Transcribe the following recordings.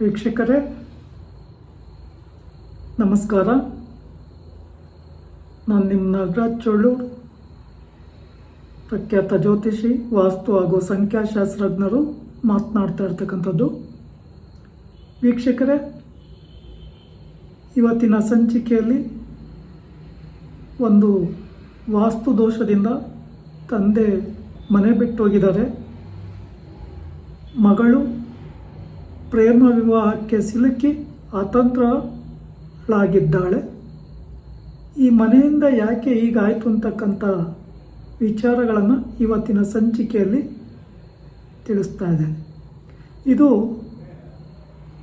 ವೀಕ್ಷಕರೇ, ನಮಸ್ಕಾರ. ನಾನು ನಿಮ್ಮ ನಾಗರಾಜ್ ಚೋಳೂರು, ಪ್ರಖ್ಯಾತ ಜ್ಯೋತಿಷಿ, ವಾಸ್ತು ಹಾಗೂ ಸಂಖ್ಯಾಶಾಸ್ತ್ರಜ್ಞರು ಮಾತನಾಡ್ತಾ ಇರ್ತಕ್ಕಂಥದ್ದು. ವೀಕ್ಷಕರೇ, ಇವತ್ತಿನ ಸಂಚಿಕೆಯಲ್ಲಿ ಒಂದು ವಾಸ್ತು ದೋಷದಿಂದ ತಂದೆ ಮನೆ ಬಿಟ್ಟು ಹೋಗಿದ್ದಾರೆ. ಮಗಳು ಪ್ರೇಮ ವಿವಾಹಕ್ಕೆ ಸಿಲುಕಿ ಅತಂತ್ರಳಾಗಿದ್ದಾಳೆ. ಈ ಮನೆಯಿಂದ ಯಾಕೆ ಹೀಗಾಯಿತು ಅಂತಕ್ಕಂಥ ವಿಚಾರಗಳನ್ನು ಇವತ್ತಿನ ಸಂಚಿಕೆಯಲ್ಲಿ ತಿಳಿಸ್ತಾ ಇದ್ದೇನೆ. ಇದು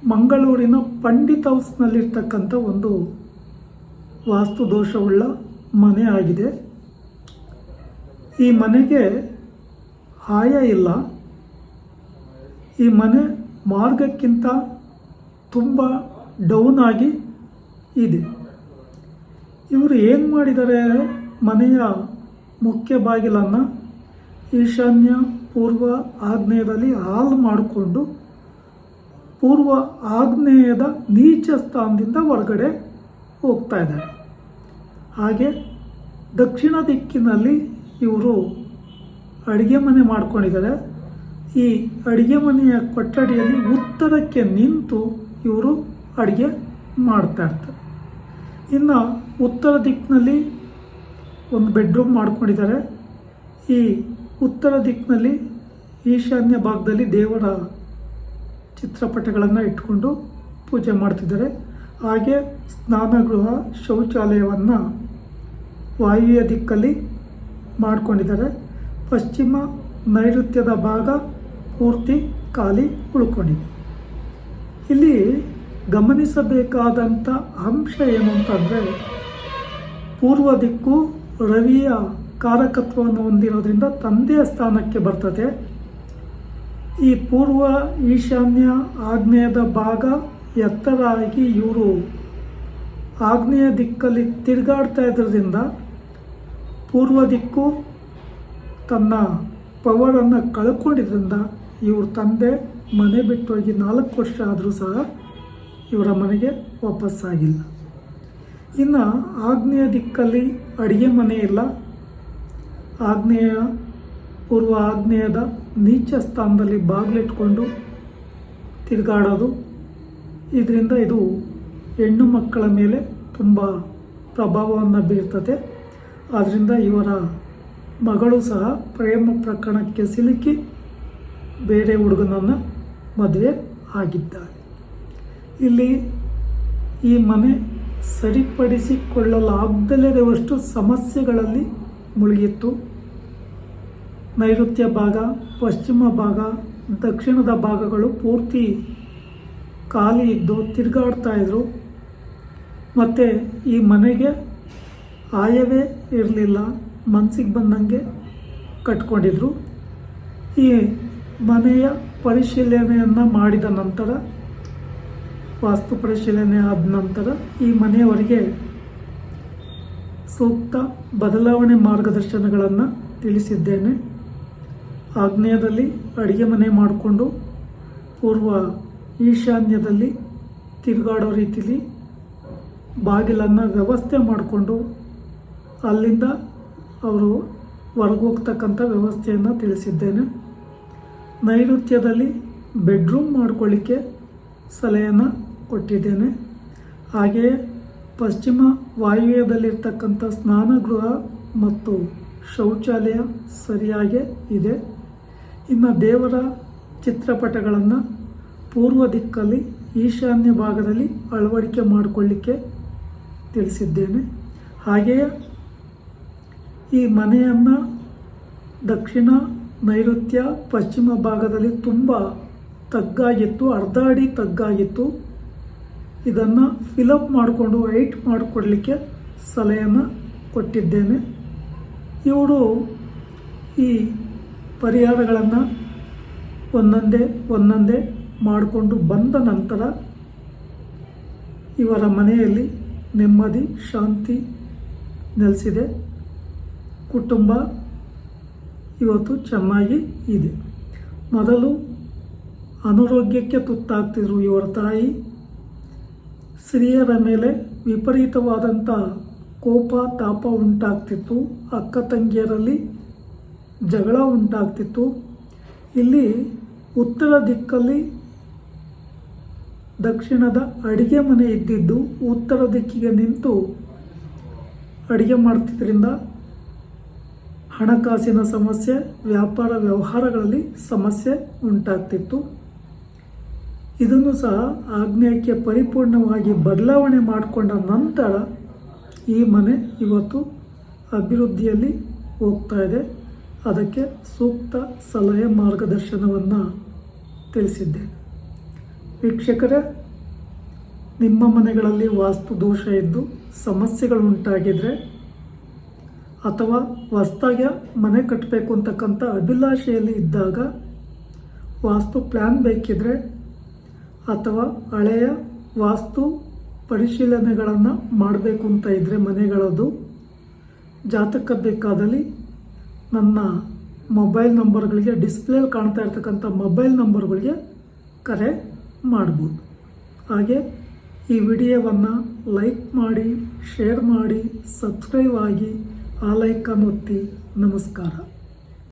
ಮಂಗಳೂರಿನ ಪಂಡಿತ್ ಹೌಸ್ನಲ್ಲಿರ್ತಕ್ಕಂಥ ಒಂದು ವಾಸ್ತು ದೋಷವುಳ್ಳ ಮನೆ ಆಗಿದೆ. ಈ ಮನೆಗೆ ಆಯ ಇಲ್ಲ. ಈ ಮನೆ ಮಾರ್ಗಕ್ಕಿಂತ ತುಂಬ ಡೌನ್ ಆಗಿ ಇದೆ. ಇವರು ಏನು ಮಾಡಿದ್ದಾರೆ ಮನೆಯ ಮುಖ್ಯ ಬಾಗಿಲನ್ನು ಈಶಾನ್ಯ ಪೂರ್ವ ಆಗ್ನೇಯದಲ್ಲಿ ಹಾಲ್ ಮಾಡಿಕೊಂಡು ಪೂರ್ವ ಆಗ್ನೇಯದ ನೀಚ ಸ್ಥಾನದಿಂದ ಹೊರಗಡೆ ಹೋಗ್ತಾ ಇದ್ದಾರೆ. ಹಾಗೆ ದಕ್ಷಿಣ ದಿಕ್ಕಿನಲ್ಲಿ ಇವರು ಅಡುಗೆ ಮನೆ ಮಾಡ್ಕೊಂಡಿದ್ದಾರೆ. ಈ ಅಡುಗೆ ಮನೆಯ ಕೊಠಡಿಯಲ್ಲಿ ಉತ್ತರಕ್ಕೆ ನಿಂತು ಇವರು ಅಡುಗೆ ಮಾಡ್ತಾ ಇರ್ತಾರೆ. ಇನ್ನು ಉತ್ತರ ದಿಕ್ಕಿನಲ್ಲಿ ಒಂದು ಬೆಡ್ರೂಮ್ ಮಾಡ್ಕೊಂಡಿದ್ದಾರೆ. ಈ ಉತ್ತರ ದಿಕ್ಕಿನಲ್ಲಿ ಈಶಾನ್ಯ ಭಾಗದಲ್ಲಿ ದೇವರ ಚಿತ್ರಪಟಗಳನ್ನು ಇಟ್ಕೊಂಡು ಪೂಜೆ ಮಾಡ್ತಿದ್ದಾರೆ. ಹಾಗೆ ಸ್ನಾನಗೃಹ ಶೌಚಾಲಯವನ್ನು ವಾಯುವ್ಯ ದಿಕ್ಕಲ್ಲಿ ಮಾಡ್ಕೊಂಡಿದ್ದಾರೆ. ಪಶ್ಚಿಮ ನೈಋತ್ಯದ ಭಾಗ ಪೂರ್ತಿ ಖಾಲಿ ಉಳ್ಕೊಂಡಿದೆ. ಇಲ್ಲಿ ಗಮನಿಸಬೇಕಾದಂಥ ಅಂಶ ಏನು ಅಂತಂದರೆ ಪೂರ್ವ ದಿಕ್ಕು ರವಿಯ ಕಾರಕತ್ವವನ್ನು ಹೊಂದಿರೋದ್ರಿಂದ ತಂದೆಯ ಸ್ಥಾನಕ್ಕೆ ಬರ್ತದೆ. ಈ ಪೂರ್ವ ಈಶಾನ್ಯ ಆಗ್ನೇಯದ ಭಾಗ ಎತ್ತರ ಆಗಿ ಇವರು ಆಗ್ನೇಯ ದಿಕ್ಕಲ್ಲಿ ತಿರುಗಾಡ್ತಾ ಇದ್ರಿಂದ ಪೂರ್ವ ದಿಕ್ಕು ತನ್ನ ಪವರನ್ನು ಕಳ್ಕೊಂಡಿದ್ರಿಂದ ಇವ್ರ ತಂದೆ ಮನೆ ಬಿಟ್ಟು ಹೋಗಿ ನಾಲ್ಕು ವರ್ಷ ಆದರೂ ಸಹ ಇವರ ಮನೆಗೆ ವಾಪಸ್ಸಾಗಿಲ್ಲ ಇನ್ನು ಆಗ್ನೇಯ ದಿಕ್ಕಲ್ಲಿ ಅಡುಗೆ ಮನೆ ಇಲ್ಲ. ಆಗ್ನೇಯ, ಪೂರ್ವ ಆಗ್ನೇಯದ ನೀಚ ಸ್ಥಾನದಲ್ಲಿ ಬಾಗಿಲಿಟ್ಕೊಂಡು ತಿರುಗಾಡೋದು. ಇದರಿಂದ ಇದು ಹೆಣ್ಣು ಮಕ್ಕಳ ಮೇಲೆ ತುಂಬ ಪ್ರಭಾವವನ್ನು ಬೀರ್ತದೆ. ಆದ್ದರಿಂದ ಇವರ ಮಗಳು ಸಹ ಪ್ರೇಮ ಪ್ರಕರಣಕ್ಕೆ ಸಿಲುಕಿ ಬೇರೆ ಹುಡುಗನನ್ನು ಮದುವೆ ಆಗಿದ್ದಾಳೆ. ಇಲ್ಲಿ ಈ ಮನೆ ಸರಿಪಡಿಸಿಕೊಳ್ಳಲಾಗದಲ್ಲಿರುವಷ್ಟು ಸಮಸ್ಯೆಗಳಲ್ಲಿ ಮುಳುಗಿತ್ತು. ನೈಋತ್ಯ ಭಾಗ, ಪಶ್ಚಿಮ ಭಾಗ, ದಕ್ಷಿಣದ ಭಾಗಗಳು ಪೂರ್ತಿ ಖಾಲಿ ಇದ್ದು ತಿರುಗಾಡ್ತಾ ಇದ್ರು. ಮತ್ತು ಈ ಮನೆಗೆ ಆಯವೇ ಇರಲಿಲ್ಲ. ಮನಸ್ಸಿಗೆ ಬಂದಂಗೆ ಕಟ್ಕೊಂಡಿದ್ರು. ಈ ಮನೆಯ ಪರಿಶೀಲನೆಯನ್ನು ಮಾಡಿದ ನಂತರ, ವಾಸ್ತು ಪರಿಶೀಲನೆ ಆದ ನಂತರ ಈ ಮನೆಯವರಿಗೆ ಸೂಕ್ತ ಬದಲಾವಣೆ ಮಾರ್ಗದರ್ಶನಗಳನ್ನು ತಿಳಿಸಿದ್ದೇನೆ. ಆಗ್ನೇಯದಲ್ಲಿ ಅಡುಗೆ ಮನೆ ಮಾಡಿಕೊಂಡು, ಪೂರ್ವ ಈಶಾನ್ಯದಲ್ಲಿ ತಿರುಗಾಡೋ ರೀತಿಯಲ್ಲಿ ಬಾಗಿಲನ್ನು ವ್ಯವಸ್ಥೆ ಮಾಡಿಕೊಂಡು, ಅಲ್ಲಿಂದ ಅವರು ಹೊರಗೋಗ್ತಕ್ಕಂಥ ವ್ಯವಸ್ಥೆಯನ್ನು ತಿಳಿಸಿದ್ದೇನೆ. ನೈಋತ್ಯದಲ್ಲಿ ಬೆಡ್ರೂಮ್ ಮಾಡಿಕೊಳ್ಳಿಕ್ಕೆ ಸಲಹೆಯನ್ನು ಕೊಟ್ಟಿದ್ದೇನೆ. ಹಾಗೆಯೇ ಪಶ್ಚಿಮ ವಾಯುವ್ಯದಲ್ಲಿರ್ತಕ್ಕಂಥ ಸ್ನಾನಗೃಹ ಮತ್ತು ಶೌಚಾಲಯ ಸರಿಯಾಗಿ ಇದೆ. ಇನ್ನು ದೇವರ ಚಿತ್ರಪಟಗಳನ್ನು ಪೂರ್ವ ದಿಕ್ಕಲ್ಲಿ ಈಶಾನ್ಯ ಭಾಗದಲ್ಲಿ ಅಳವಡಿಕೆ ಮಾಡಿಕೊಳ್ಳಿಕ್ಕೆ ತಿಳಿಸಿದ್ದೇನೆ. ಹಾಗೆಯೇ ಈ ಮನೆಯನ್ನು ದಕ್ಷಿಣ ನೈಋತ್ಯ ಪಶ್ಚಿಮ ಭಾಗದಲ್ಲಿ ತುಂಬ ತಗ್ಗಾಗಿತ್ತು ಅರ್ಧ ಅಡಿ ತಗ್ಗಾಗಿತ್ತು. ಇದನ್ನು ಫಿಲಪ್ ಮಾಡಿಕೊಂಡು ವೈಟ್ ಮಾಡಿಕೊಡ್ಲಿಕ್ಕೆ ಸಲಹೆಯನ್ನು ಕೊಟ್ಟಿದ್ದೇನೆ. ಇವರು ಈ ಪರಿಹಾರಗಳನ್ನು ಒಂದೊಂದೇ ಒಂದೊಂದೇ ಮಾಡಿಕೊಂಡು ಬಂದ ನಂತರ ಇವರ ಮನೆಯಲ್ಲಿ ನೆಮ್ಮದಿ, ಶಾಂತಿ ನೆಲೆಸಿದೆ. ಕುಟುಂಬ ಇವತ್ತು ಚೆನ್ನಾಗಿ ಇದೆ. ಮೊದಲು ಅನಾರೋಗ್ಯಕ್ಕೆ ತುತ್ತಾಗ್ತಿದ್ರು ಇವರ ತಾಯಿ. ಸ್ತ್ರೀಯರ ಮೇಲೆ ವಿಪರೀತವಾದಂಥ ಕೋಪ, ತಾಪ ಉಂಟಾಗ್ತಿತ್ತು. ಅಕ್ಕ ತಂಗಿಯರಲ್ಲಿ ಜಗಳ ಉಂಟಾಗ್ತಿತ್ತು. ಇಲ್ಲಿ ಉತ್ತರ ದಿಕ್ಕಲ್ಲಿ ದಕ್ಷಿಣದ ಅಡಿಗೆ ಮನೆ ಇದ್ದಿದ್ದು, ಉತ್ತರ ದಿಕ್ಕಿಗೆ ನಿಂತು ಅಡಿಗೆ ಮಾಡ್ತಿದ್ರಿಂದ ಹಣಕಾಸಿನ ಸಮಸ್ಯೆ, ವ್ಯಾಪಾರ ವ್ಯವಹಾರಗಳಲ್ಲಿ ಸಮಸ್ಯೆ ಉಂಟಾಗ್ತಿತ್ತು. ಇದನ್ನು ಸಹ ಆಗ್ನೇಯಕ್ಕೆ ಪರಿಪೂರ್ಣವಾಗಿ ಬದಲಾವಣೆ ಮಾಡಿಕೊಂಡ ನಂತರ ಈ ಮನೆ ಇವತ್ತು ಅಭಿವೃದ್ಧಿಯಲ್ಲಿ ಹೋಗ್ತಾ ಇದೆ. ಅದಕ್ಕೆ ಸೂಕ್ತ ಸಲಹೆ ಮಾರ್ಗದರ್ಶನವನ್ನು ತಿಳಿಸಿದ್ದೇನೆ. ವೀಕ್ಷಕರೇ, ನಿಮ್ಮ ಮನೆಗಳಲ್ಲಿ ವಾಸ್ತು ದೋಷ ಇದ್ದು ಸಮಸ್ಯೆಗಳು ಉಂಟಾಗಿದ್ರೆ ಅಥವಾ ಹೊಸ್ದಾಗಿ ಮನೆ ಕಟ್ಟಬೇಕು ಅಂತಕ್ಕಂಥ ಅಭಿಲಾಷೆಯಲ್ಲಿ ಇದ್ದಾಗ ವಾಸ್ತು ಪ್ಲ್ಯಾನ್ ಬೇಕಿದ್ರೆ ಅಥವಾ ಹಳೆಯ ವಾಸ್ತು ಪರಿಶೀಲನೆಗಳನ್ನು ಮಾಡಬೇಕು ಅಂತ ಇದ್ದರೆ ಮನೆಗಳದ್ದು ಜಾತಕ ಬೇಕಾದಲ್ಲಿ ನನ್ನ ಮೊಬೈಲ್ ನಂಬರ್ಗಳಿಗೆ, ಡಿಸ್ಪ್ಲೇಲಿ ಕಾಣ್ತಾ ಇರ್ತಕ್ಕಂಥ ಮೊಬೈಲ್ ನಂಬರ್ಗಳಿಗೆ ಕರೆ ಮಾಡ್ಬೋದು. ಹಾಗೆ ಈ ವಿಡಿಯೋವನ್ನು ಲೈಕ್ ಮಾಡಿ, ಶೇರ್ ಮಾಡಿ, ಸಬ್ಸ್ಕ್ರೈಬ್ ಆಗಿ ಆ ಲೈಕನ್ನು ಒತ್ತಿ ನಮಸ್ಕಾರ